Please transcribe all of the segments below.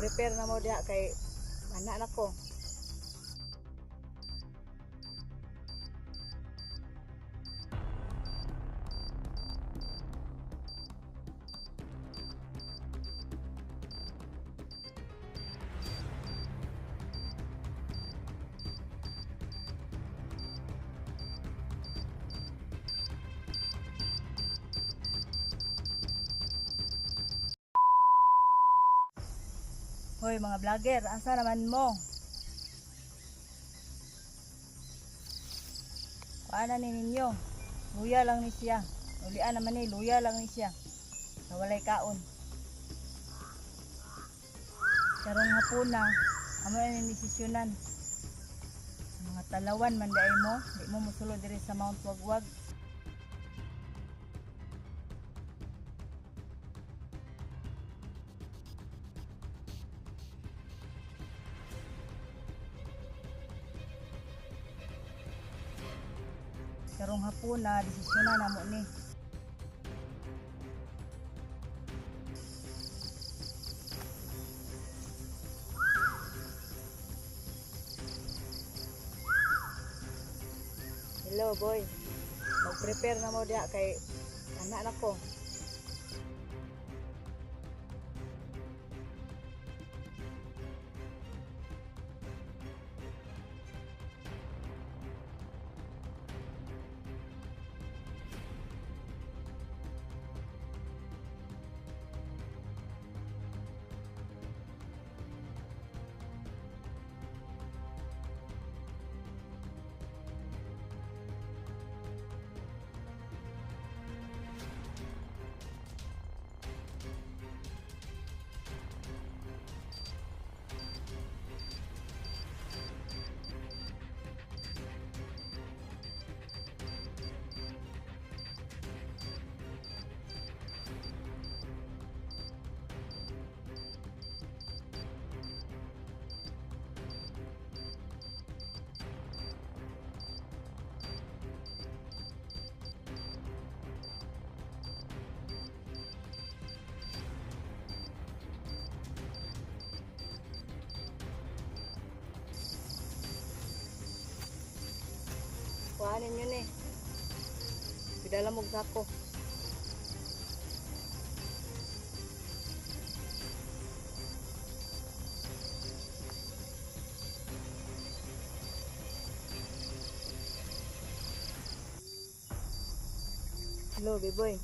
Mag-prepare na mo diha kay anak na ko. Mga vlogger, asa naman mo? Paano ni ninyo? Luya lang ni siya. Ulian naman ni, luya lang ni siya. Nawalay kaon. Karong hapon na, amo na ni desisyonan. Mga talawan man daay mo, di mo musulod diri sa Mount Wagwag. Karong hapon na desisyonan na mo ni. Hello boy. Mag-prepare na mo diha kay anak na Kuhanin yun eh. Pidala mo sako. Hello, biboy.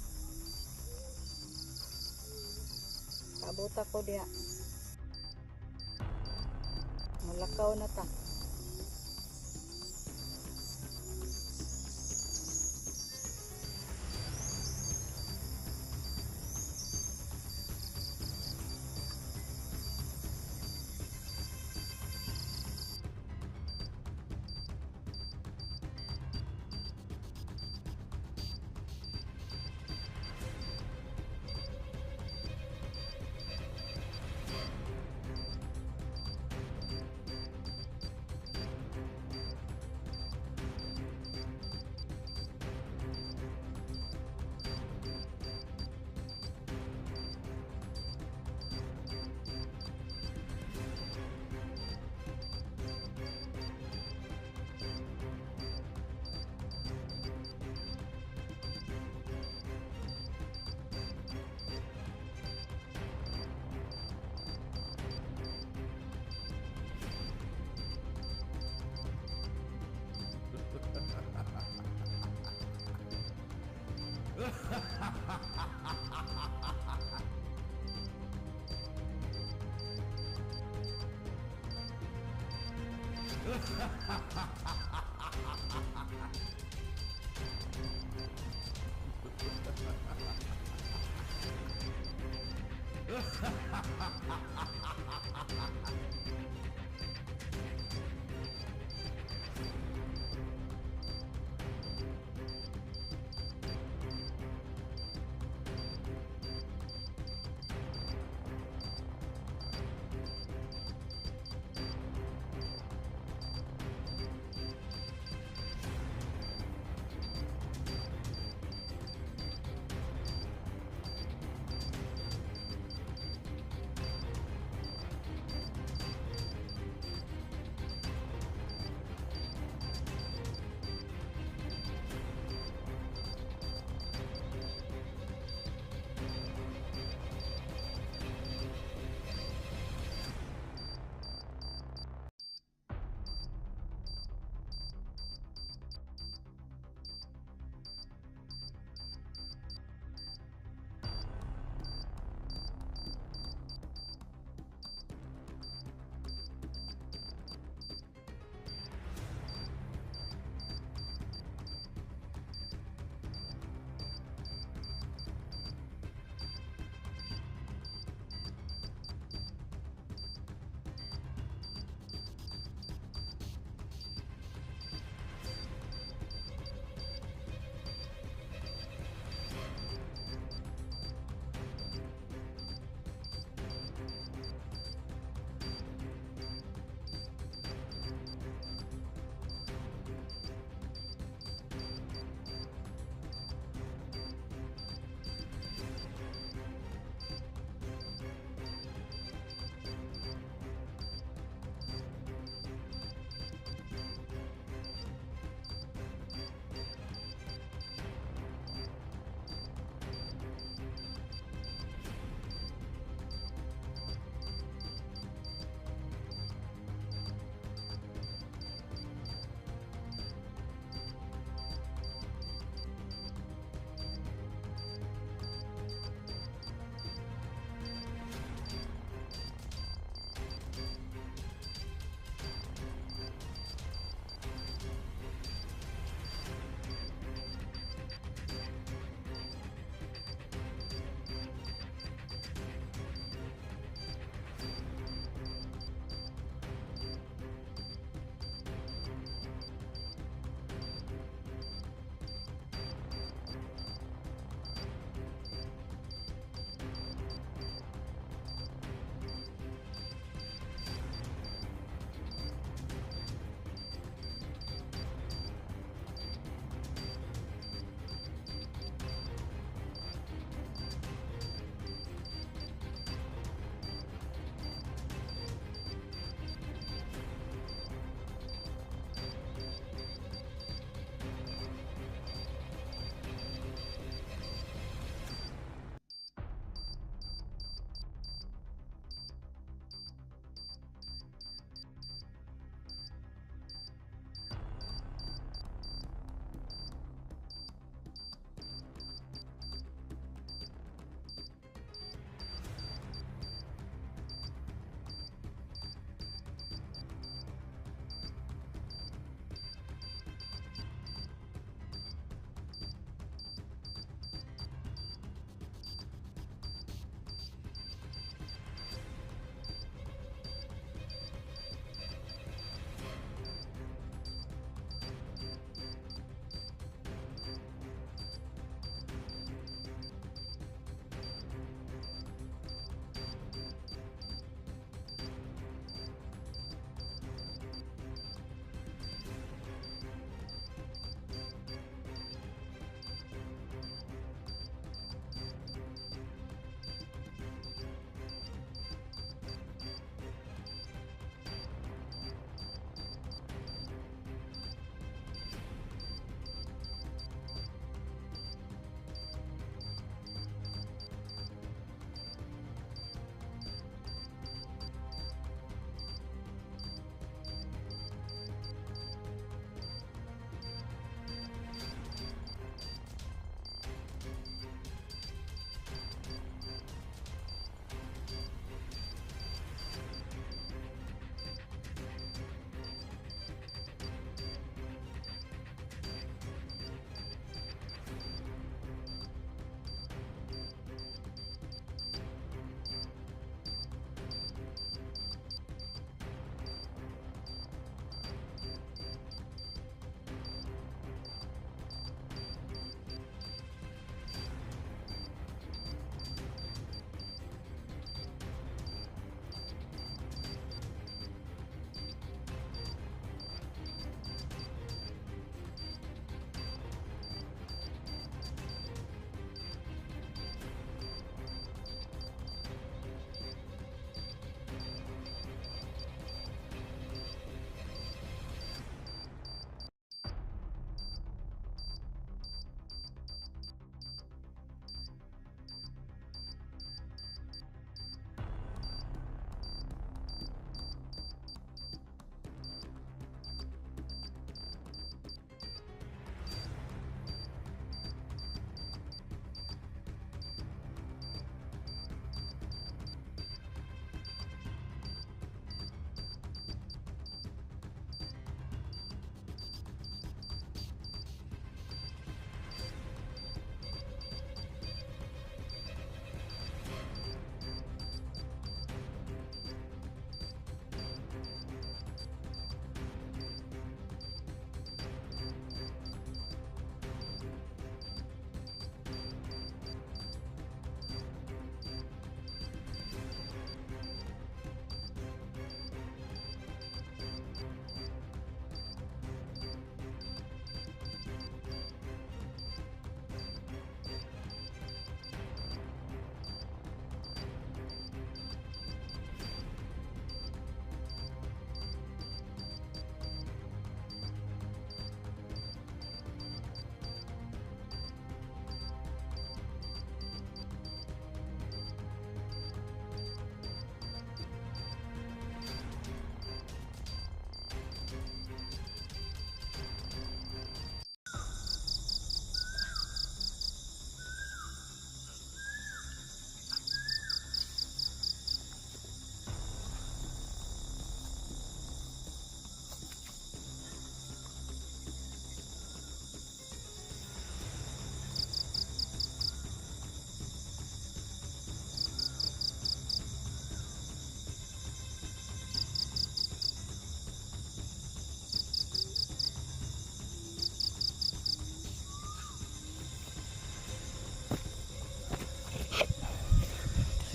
Kabuta ko diha. Malakaw na ta. Ha ha!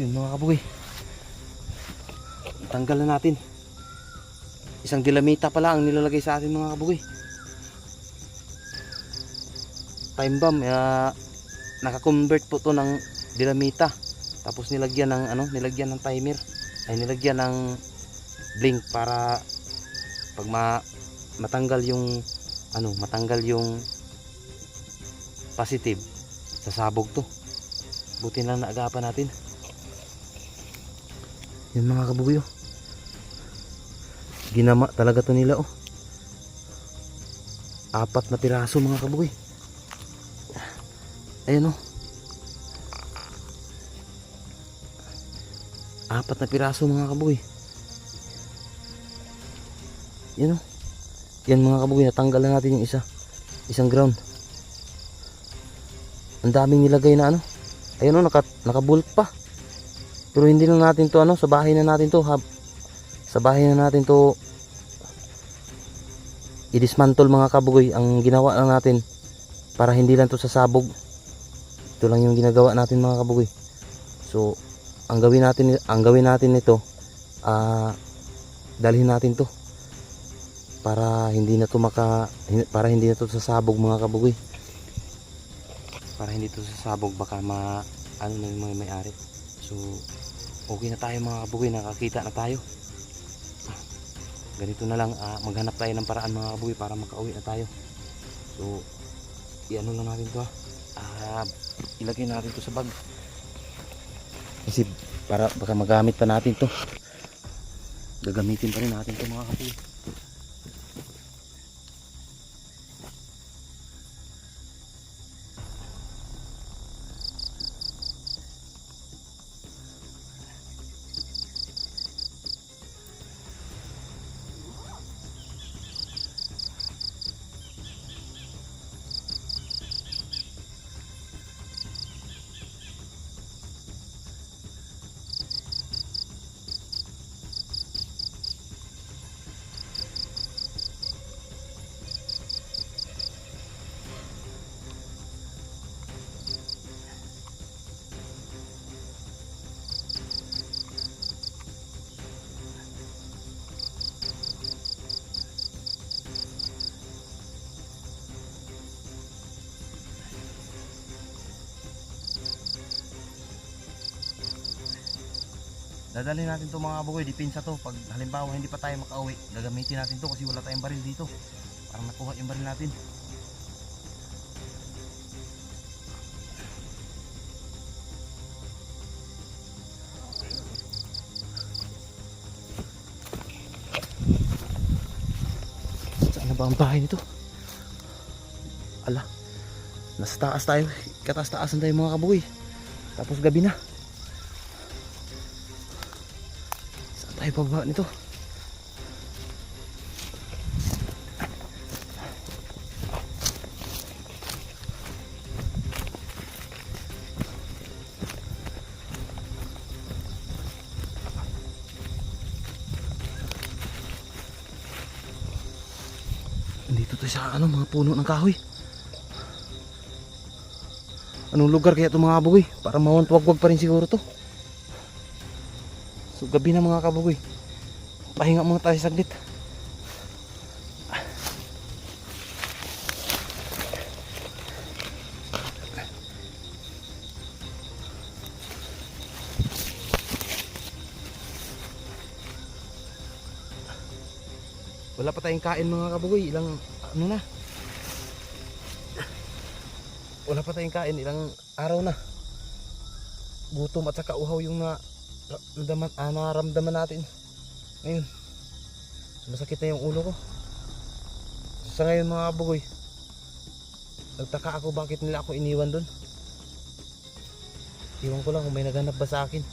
Yun mga kabugoy. Tanggal na natin. Isang dilamita pala ang nilalagay sa atin mga kabugoy. Time bomb. Uh, naka-convert po to ng dilamita. Tapos nilagyan ng ano, nilagyan ng timer. Ay nilagyan ng blink para pag ma matanggal yung ano, matanggal yung positive sasabog to. Buti na lang naagapan natin. Yan mga kabugoy oh. Ginama talaga to nila oh. Apat na piraso mga kabugoy. Ayan oh. Apat na piraso mga kabugoy. Yan oh. Yan mga kabugoy, natanggal na natin yung isa. Isang ground. Ang daming nilagay na ano. Ayun oh, naka, nakabulk pa. Pero hindi na natin to ano, sa bahay na natin to. Hab, sa bahay na natin to i-dismantle mga kabugoy. Ang ginawa lang natin para hindi lang to sasabog. Ito lang yung ginagawa natin mga kabugoy. So, ang gawin natin ang gawin natin nito ah dalhin natin to para hindi na to maka para hindi na to sasabog mga kabugoy para hindi to sasabog baka ma ano na may-ari so okay na tayo mga kabugoy. Nakakita na tayo. Ganito na lang ah, maghanap tayo ng paraan mga kabugoy para makauwi na tayo. So iano lang natin to ah, ilagay natin to sa bag. Kasi para baka magamit pa natin to. Gagamitin pa rin natin to mga kabugoy Dadalhin natin to mga kabugoy, dipinsa to. Pag halimbawa hindi pa tayo makauwi, gagamitin natin to kasi wala tayong baril dito. Para makuha yung baril natin. Saan na ba ang bahay nito? Ala, nasa taas tayo. Kataas-taasan tayo mga kabugoy. Tapos gabi na. Saan tayo pababa nito? Dito tayo sa ano, mga puno ng kahoy. Anong lugar kaya ito mga kabugoy? Para mawantwag-wag pa rin siguro to. So gabi na mga kabugoy. Pahinga muna tayo saglit. Wala pa tayong kain mga kabugoy. Ilang ano na? Wala pa tayong kain. Ilang araw na. Gutom at saka uhaw yung na naramdaman, ah, naramdaman natin. Ngayon masakit na yung ulo ko. Sa ngayon mga kabugoy nagtaka ako bakit nila ako iniwan doon iwan ko lang kung may naghanap ba sa akin.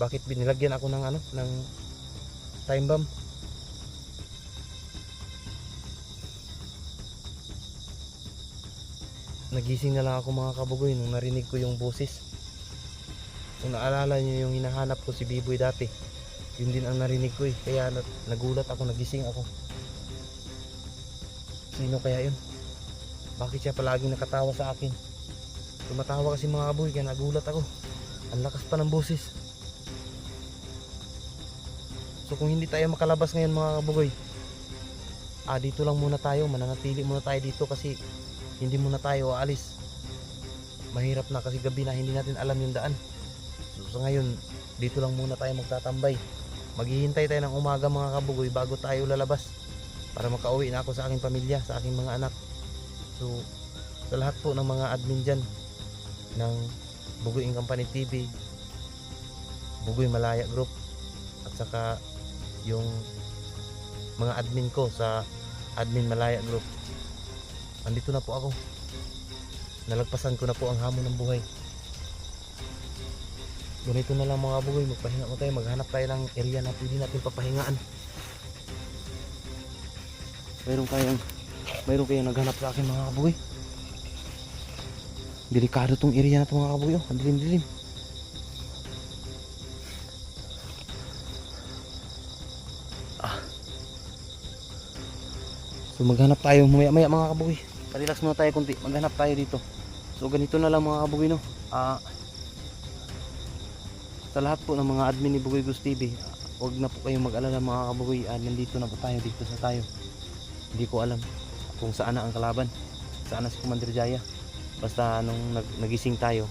Bakit binilagyan ako ng ano ng time bomb? Nagising na lang ako mga kabugoy nung narinig ko yung boses kung naalala nyo yung hinahanap ko si Biboy dati yun din ang narinig ko eh kaya na- nagulat ako nagising ako sino kaya yun bakit siya palaging nakatawa sa akin tumatawa kasi mga kaboy kaya nagulat ako Ang lakas pa ng boses. So kung hindi tayo makalabas ngayon mga kabugoy, ah dito lang muna tayo, mananatili muna tayo dito kasi hindi muna tayo aalis. Mahirap na kasi gabi na hindi natin alam yung daan. So sa ngayon, dito lang muna tayo magtatambay. Maghihintay tayo ng umaga mga kabugoy bago tayo lalabas para makauwi na ako sa aking pamilya, sa aking mga anak. So sa lahat po ng mga admin dyan ng Bugoy Company TV, Bugoy Malaya Group, at saka yung mga admin ko sa Admin Malaya Group. Andito na po ako. Nalagpasan ko na po ang hamon ng buhay. Ganito na lang mga bugoy, magpahinga mo tayo, maghanap tayo ng area na pwede natin papahingaan. Mayroon kayong, mayroon kayong naghanap sa akin mga kabugoy. Delikado tong area na to mga kabugoy, oh. ang dilim-dilim. So maghanap tayo maya maya mga kabugoy. Parelax muna tayo kunti. Maghanap tayo dito. So ganito na lang mga kabugoy no. Ah sa lahat po ng mga admin ni Bugoy Gus TV, huwag na po kayong mag-alala mga kabugoy. Ah, nandito na po tayo dito sa tayo. Hindi ko alam kung saan na ang kalaban. Saan na si Commander Jaya. Basta nung nag nagising tayo,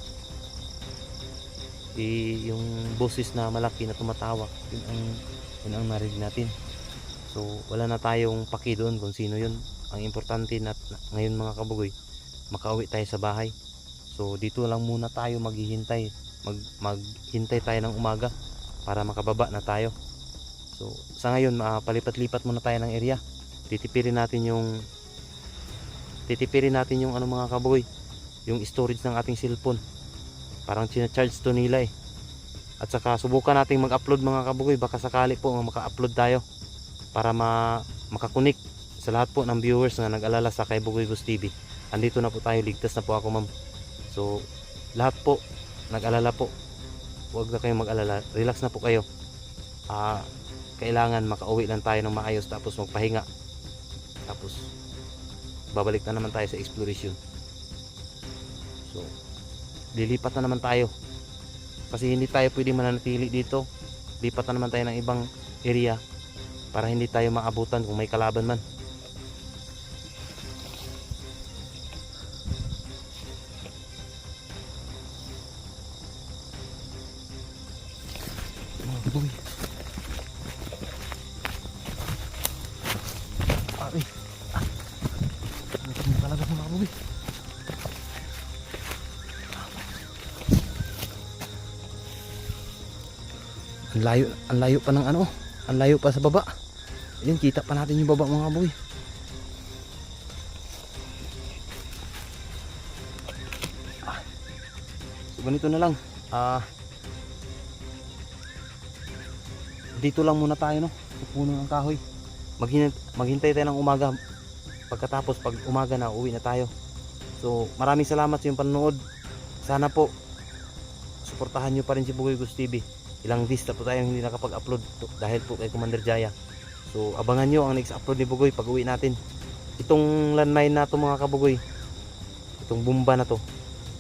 eh, yung boses na malaki na tumatawak, yun ang, yun ang narinig natin. So wala na tayong paki doon kung sino yun. Ang importante na, na ngayon mga kabugoy, makauwi tayo sa bahay. So dito lang muna tayo maghihintay. Mag, maghintay tayo ng umaga para makababa na tayo. So sa ngayon, palipat-lipat muna tayo ng area. Titipirin natin yung titipirin natin yung ano mga kabugoy, yung storage ng ating cellphone. Parang charge to nila eh. At saka subukan nating mag-upload mga kabugoy, baka sakali po maka-upload tayo para ma makakunik sa lahat po ng viewers na nag-alala sa kay Bugoy Gus TV. Andito na po tayo, ligtas na po ako ma'am. So, lahat po, nag-alala po. Huwag na kayong mag-alala. Relax na po kayo. Ah, kailangan makauwi lang tayo ng maayos tapos magpahinga. Tapos, babalik na naman tayo sa exploration. So, lilipat na naman tayo. Kasi hindi tayo pwede mananatili dito. Lipat na naman tayo ng ibang area para hindi tayo maabutan kung may kalaban man. Layo, ang layo pa ng ano, ang layo pa sa baba. Ayun, kita pa natin yung baba mga boy. Ah. So ganito na lang. Ah. dito lang muna tayo no. Puno ng kahoy. Maghintay, tayo ng umaga. Pagkatapos pag umaga na uwi na tayo. So maraming salamat sa iyong panonood. Sana po suportahan nyo pa rin si Bugoy Gus TV. Ilang na po tayong hindi nakapag-upload dahil po kay Commander Jaya. So abangan nyo ang next upload ni Bugoy pag uwi natin. Itong landmine na to mga kabugoy. Itong bumba na to.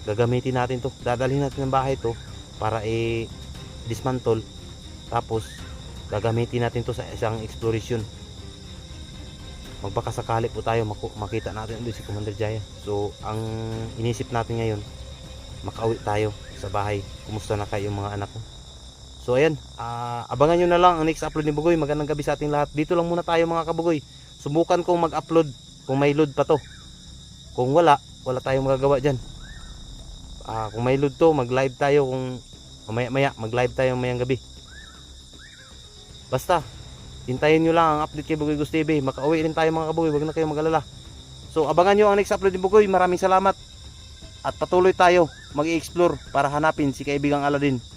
Gagamitin natin to. Dadalhin natin ng bahay to para i-dismantle. Tapos gagamitin natin to sa isang exploration. Magbakasakali po tayo makita natin ulit si Commander Jaya. So ang inisip natin ngayon makauwi tayo sa bahay. Kumusta na kayo mga anak ko? So ayan, ah, abangan nyo na lang ang next upload ni Bugoy. Magandang gabi sa ating lahat. Dito lang muna tayo mga kabugoy. Subukan kong mag-upload kung may load pa to. Kung wala, wala tayong magagawa dyan. Ah, kung may load to, mag-live tayo kung mamaya maya, mag-live tayo mayang gabi. Basta, hintayin nyo lang ang update kay Bugoy Gus TV. Makauwi rin tayo mga kabugoy, wag na kayong mag-alala. So abangan nyo ang next upload ni Bugoy. Maraming salamat. At patuloy tayo mag-explore para hanapin si kaibigang Aladdin